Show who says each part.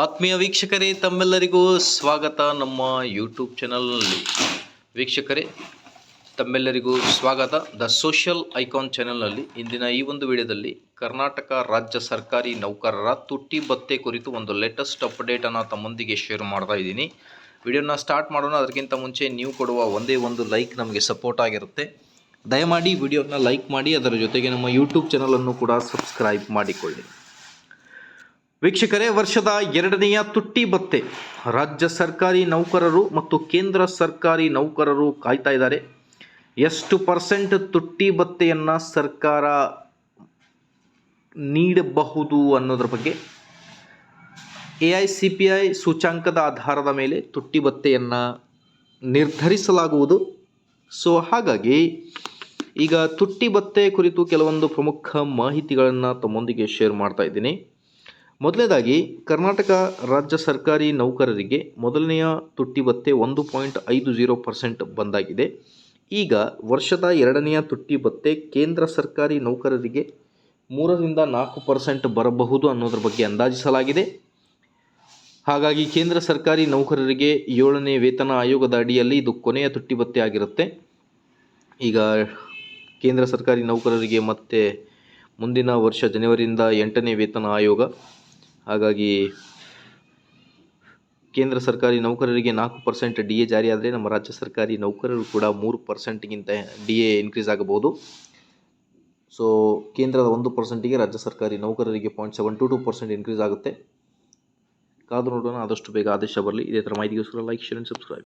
Speaker 1: ಆತ್ಮೀಯ ವೀಕ್ಷಕರೇ, ತಮ್ಮೆಲ್ಲರಿಗೂ ಸ್ವಾಗತ ನಮ್ಮ ಯೂಟ್ಯೂಬ್ ಚಾನಲ್ನಲ್ಲಿ ವೀಕ್ಷಕರೇ, ತಮ್ಮೆಲ್ಲರಿಗೂ ಸ್ವಾಗತ. ದ ಸೋಷಿಯಲ್ ಐಕಾನ್ ಚಾನೆಲ್ನಲ್ಲಿ ಇಂದಿನ ಈ ಒಂದು ವಿಡಿಯೋದಲ್ಲಿ ಕರ್ನಾಟಕ ರಾಜ್ಯ ಸರ್ಕಾರಿ ನೌಕರರ ತುಟ್ಟಿ ಭತ್ತೆ ಕುರಿತು ಒಂದು ಲೇಟೆಸ್ಟ್ ಅಪ್ಡೇಟನ್ನು ತಮ್ಮೊಂದಿಗೆ ಶೇರ್ ಮಾಡ್ತಾ ಇದ್ದೀನಿ. ವಿಡಿಯೋನ ಸ್ಟಾರ್ಟ್ ಮಾಡೋಣ. ಅದಕ್ಕಿಂತ ಮುಂಚೆ ನೀವು ಕೊಡುವ ಒಂದೇ ಒಂದು ಲೈಕ್ ನಮಗೆ ಸಪೋರ್ಟ್ ಆಗಿರುತ್ತೆ. ದಯಮಾಡಿ ವಿಡಿಯೋನ ಲೈಕ್ ಮಾಡಿ, ಅದರ ಜೊತೆಗೆ ನಮ್ಮ ಯೂಟ್ಯೂಬ್ ಚಾನಲನ್ನು ಕೂಡ ಸಬ್ಸ್ಕ್ರೈಬ್ ಮಾಡಿಕೊಳ್ಳಿ. ವೀಕ್ಷಕರೇ, ವರ್ಷದ ಎರಡನೆಯ ತುಟ್ಟಿ ಬತ್ತೆ. ರಾಜ್ಯ ಸರ್ಕಾರಿ ನೌಕರರು ಮತ್ತು ಕೇಂದ್ರ ಸರ್ಕಾರಿ ನೌಕರರು ಕಾಯ್ತಾ ಇದ್ದಾರೆ. ಎಷ್ಟು ಪರ್ಸೆಂಟ್ ತುಟ್ಟಿ ಭತ್ಯೆಯನ್ನು ಸರ್ಕಾರ ನೀಡಬಹುದು ಅನ್ನೋದ್ರ ಬಗ್ಗೆ A I C P I ಸೂಚಾಂಕದ ಆಧಾರದ ಮೇಲೆ ತುಟ್ಟಿ ಭತ್ಯೆಯನ್ನು ನಿರ್ಧರಿಸಲಾಗುವುದು. ಸೊ, ಹಾಗಾಗಿ ಈಗ ತುಟ್ಟಿ ಬತ್ತೆ ಕುರಿತು ಕೆಲವೊಂದು ಪ್ರಮುಖ ಮಾಹಿತಿಗಳನ್ನು ತಮ್ಮೊಂದಿಗೆ ಶೇರ್ ಮಾಡ್ತಾ ಇದ್ದೀನಿ. ಮೊದಲನೇದಾಗಿ, ಕರ್ನಾಟಕ ರಾಜ್ಯ ಸರ್ಕಾರಿ ನೌಕರರಿಗೆ ಮೊದಲನೆಯ ತುಟ್ಟಿ ಭತ್ತೆ ಒಂದು ಪಾಯಿಂಟ್ ಐದು ಜೀರೋ ಪರ್ಸೆಂಟ್ ಬಂದಾಗಿದೆ. ಈಗ ವರ್ಷದ ಎರಡನೆಯ ತುಟ್ಟಿ ಭತ್ತೆ ಕೇಂದ್ರ ಸರ್ಕಾರಿ ನೌಕರರಿಗೆ ಮೂರರಿಂದ ನಾಲ್ಕು ಪರ್ಸೆಂಟ್ ಬರಬಹುದು ಅನ್ನೋದ್ರ ಬಗ್ಗೆ ಅಂದಾಜಿಸಲಾಗಿದೆ. ಹಾಗಾಗಿ ಕೇಂದ್ರ ಸರ್ಕಾರಿ ನೌಕರರಿಗೆ ಏಳನೇ ವೇತನ ಆಯೋಗದ ಅಡಿಯಲ್ಲಿ ಇದು ಕೊನೆಯ ತುಟ್ಟಿ ಭತ್ಯೆ ಆಗಿರುತ್ತೆ. ಈಗ ಕೇಂದ್ರ ಸರ್ಕಾರಿ ನೌಕರರಿಗೆ ಮತ್ತೆ ಮುಂದಿನ ವರ್ಷ ಜನವರಿಯಿಂದ ಎಂಟನೇ ವೇತನ ಆಯೋಗ ಹಾಗಾಗಿ ಕೇಂದ್ರ ಸರ್ಕಾರಿ ನೌಕರರಿಗೆ ನಾಲ್ಕು ಪರ್ಸೆಂಟ್ ಡಿ ಎ ಜಾರಿಯಾದರೆ ನಮ್ಮ ರಾಜ್ಯ ಸರ್ಕಾರಿ ನೌಕರರು ಕೂಡ ಮೂರು ಪರ್ಸೆಂಟ್ಗಿಂತ ಡಿ ಎ ಇನ್ಕ್ರೀಸ್ ಆಗಬಹುದು. ಸೊ ಕೇಂದ್ರದ ಒಂದು ಪರ್ಸೆಂಟಿಗೆ ರಾಜ್ಯ ಸರ್ಕಾರಿ ನೌಕರರಿಗೆ point seven two two percent increase ಆಗುತ್ತೆ. ಕಾದು ನೋಡೋಣ, ಆದಷ್ಟು ಬೇಗ ಆದೇಶ ಬರಲಿ. ಇದೇ ಥರ ಮಾಹಿತಿಗೋಸ್ಕರ ಲೈಕ್ ಶೇರ್ ಆ್ಯಂಡ್ ಸಬ್ಸ್ಕ್ರೈಬ್